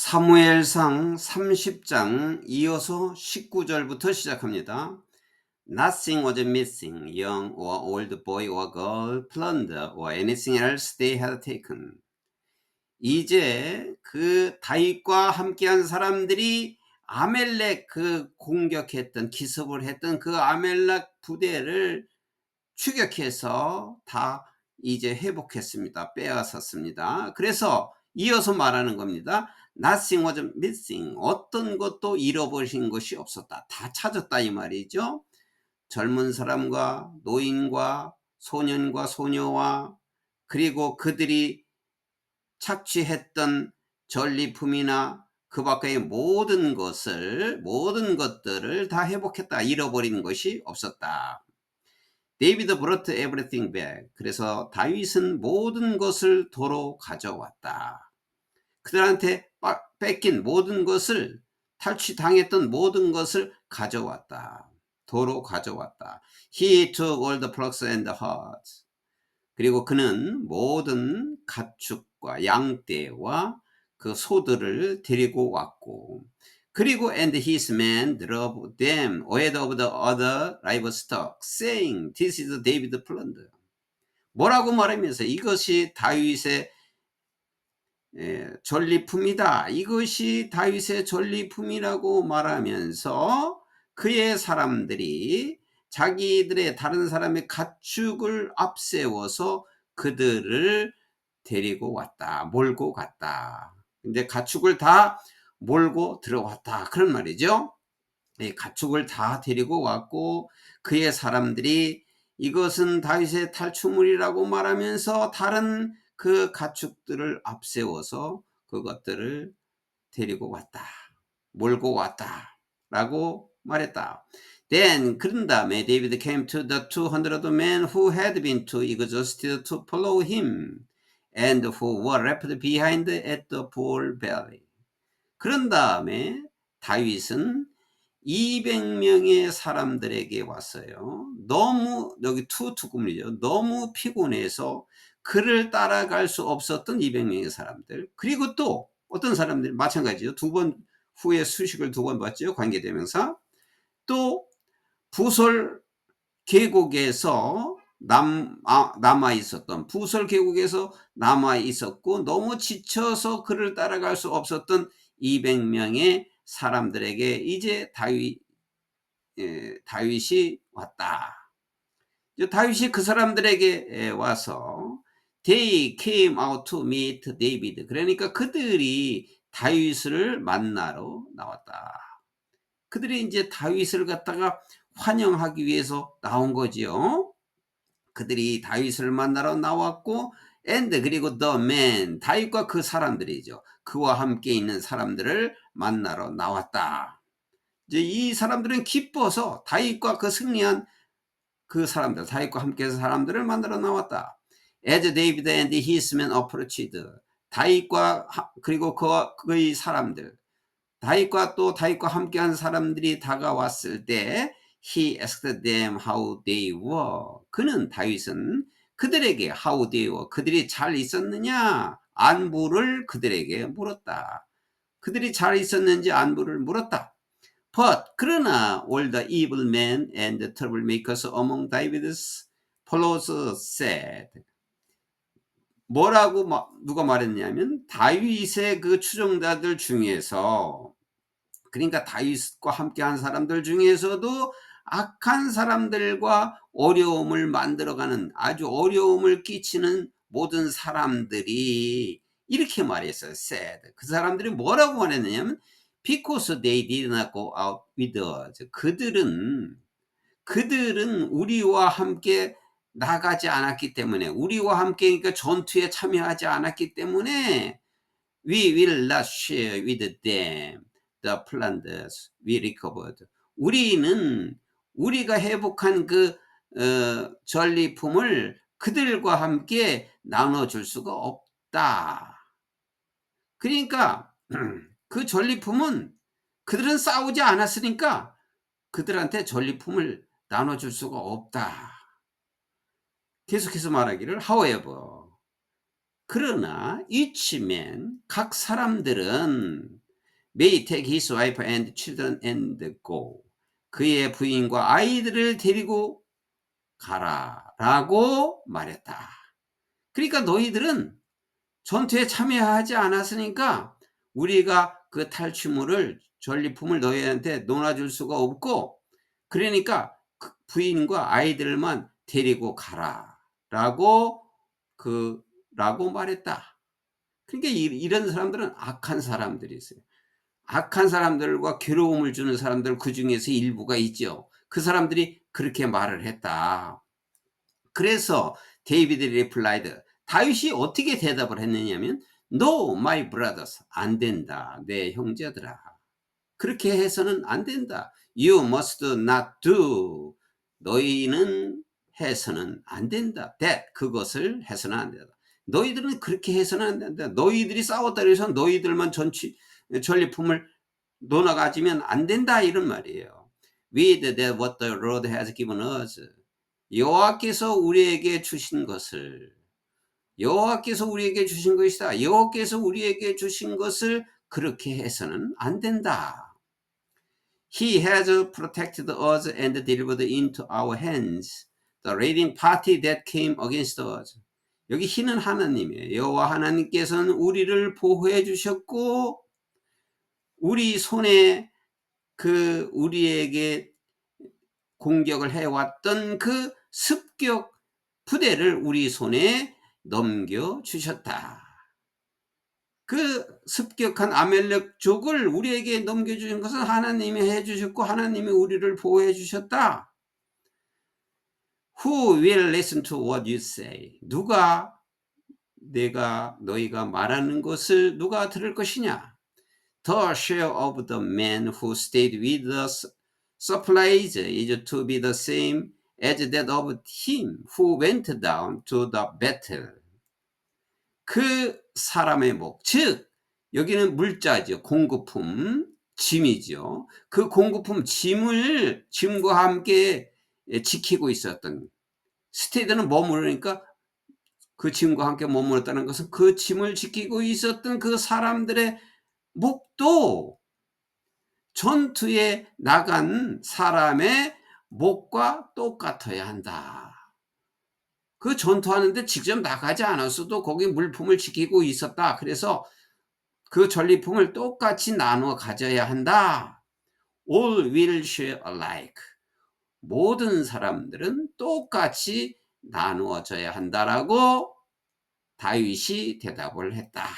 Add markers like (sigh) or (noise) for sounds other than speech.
사무엘상 30장 이어서 19절부터 시작합니다. Nothing was missing, young or old boy or girl, plunder or anything else they had taken. 이제 그 다윗과 함께한 사람들이 아멜렉 그 공격했던 기습을 했던 그 아멜렉 부대를 추격해서 다 이제 회복했습니다. 빼앗았습니다. 그래서 이어서 말하는 겁니다. Nothing was missing. 어떤 것도 잃어버린 것이 없었다. 다 찾았다 이 말이죠. 젊은 사람과 노인과 소년과 소녀와 그리고 그들이 착취했던 전리품이나 그 밖의 모든 것을 모든 것들을 다 회복했다. 잃어버린 것이 없었다. 데이비드 brought everything back. 그래서 다윗은 모든 것을 도로 가져왔다. 그들한테 뺏긴 모든 것을 탈취당했던 모든 것을 가져왔다. 도로 가져왔다. He took all the flocks and the herds. 그리고 그는 모든 가축과 양떼와 그 소들을 데리고 왔고 그리고 and his men drove them ahead of the other livestock saying this is David plunder 뭐라고 말하면서 이것이 다윗의 예, 전리품이다. 이것이 다윗의 전리품이라고 말하면서 그의 사람들이 자기들의 다른 사람의 가축을 앞세워서 그들을 데리고 왔다. 몰고 갔다. 근데 가축을 다 몰고 들어왔다. 그런 말이죠. 예, 가축을 다 데리고 왔고 그의 사람들이 이것은 다윗의 탈출물이라고 말하면서 다른 그 가축들을 앞세워서 그것들을 데리고 왔다. 몰고 왔다. 라고 말했다. Then 그런 다음에 David came to the 200 men who had been too exhausted to follow him and who were left behind at the pool valley. 그런 다음에 다윗은 200명의 사람들에게 왔어요. 너무 여기 투 투구물이죠. 너무 피곤해서 그를 따라갈 수 없었던 200명의 사람들. 그리고 또 어떤 사람들 마찬가지죠. 두 번 후에 수식을 두 번 봤죠. 관계대명사. 또 부설 계곡에서 남, 아, 남아 있었던 부설 계곡에서 남아 있었고 너무 지쳐서 그를 따라갈 수 없었던 200명의 사람들에게 이제 다윗 예, 다윗이 왔다. 다윗이 그 사람들에게 와서 They came out to meet David. 그러니까 그들이 다윗을 만나러 나왔다. 그들이 이제 다윗을 갖다가 환영하기 위해서 나온 거지요. 그들이 다윗을 만나러 나왔고 and 그리고 the man 다윗과 그 사람들이죠. 그와 함께 있는 사람들을 만나러 나왔다. 이제 이 사람들은 기뻐서 다윗과 그 승리한 그 사람들, 다윗과 함께해서 사람들을 만나러 나왔다. As David and his men approached 다윗과 그리고 그 그의 사람들 다윗과 또 다윗과 함께한 사람들이 다가왔을 때 he asked them how they were 그는 다윗은 그들에게 how they were 그들이 잘 있었느냐 안부를 그들에게 물었다. 그들이 잘 있었는지 안부를 물었다. But 그러나 all the evil men and the troublemakers among David's followers said 뭐라고 누가 말했냐면 다윗의 그 추종자들 중에서 그러니까 다윗과 함께한 사람들 중에서도 악한 사람들과 어려움을 만들어가는 아주 어려움을 끼치는 모든 사람들이 이렇게 말했어요. said. 그 사람들이 뭐라고 말했느냐면 because they did not go out with us. 그들은 그들은 우리와 함께 나가지 않았기 때문에 우리와 함께 그러니까 전투에 참여하지 않았기 때문에 we will not share with them the plunders we recovered. 우리는 우리가 회복한 그 어, 전리품을 그들과 함께 나눠줄 수가 없다. 그러니까 (clears throat) 그 전리품은 그들은 싸우지 않았으니까 그들한테 전리품을 나눠줄 수가 없다. 계속해서 말하기를 however 그러나 man 각 사람들은 may take his wife and children and go 그의 부인과 아이들을 데리고 가라 라고 말했다. 그러니까 너희들은 전투에 참여하지 않았으니까 우리가 그 탈취물을 전리품을 너희한테 논아줄 수가 없고 그러니까 그 부인과 아이들만 데리고 가라 라고 그 라고 말했다. 그러니까 이- 이런 사람들은 악한 사람들이 있어요. 악한 사람들과 괴로움을 주는 사람들 그 중에서 일부가 있죠. 그 사람들이 그렇게 말을 했다. 그래서 데이비드 리플라이드 다윗이 어떻게 대답을 했느냐면 No, my brothers 안 된다. 내 형제들아. 그렇게 해서는 안 된다. You must not do. 너희는 해서는 안 된다. That 그것을 해서는 안 된다. 너희들은 그렇게 해서는 안 된다. 너희들이 싸웠다 그래서 너희들만 전치 전리품을 놓아 가지면 안 된다 이런 말이에요. With that what the Lord has given us. 여호와께서 우리에게 주신 것을 여호와께서 우리에게 주신 것이다. 여호와께서 우리에게 주신 것을 그렇게 해서는 안 된다. He has protected us and delivered into our hands the raiding party that came against us. 여기 희는 하나님이에요. 여호와 하나님께서는 우리를 보호해 주셨고 우리 손에 그 우리에게 공격을 해왔던 그 습격 부대를 우리 손에 넘겨 주셨다. 그 습격한 아멜렉족을 우리에게 넘겨주신 것은 하나님이 해주셨고 하나님이 우리를 보호해 주셨다. Who will listen to what you say? 누가 내가 너희가 말하는 것을 누가 들을 것이냐? The share of the men who stayed with the supplies is to be the same as that of him who went down to the battle. 그 사람의 목, 즉 여기는 물자죠. 공급품, 짐이죠. 그 공급품 짐을 짐과 함께 지키고 있었던 스테이드는 머무르니까 그 짐과 함께 머물렀다는 것은 그 짐을 지키고 있었던 그 사람들의 목도 전투에 나간 사람의 목과 똑같아야 한다. 그 전투하는데 직접 나가지 않았어도 거기 물품을 지키고 있었다. 그래서 그 전리품을 똑같이 나누어 가져야 한다. All will share alike. 모든 사람들은 똑같이 나누어져야 한다라고 다윗이 대답을 했다.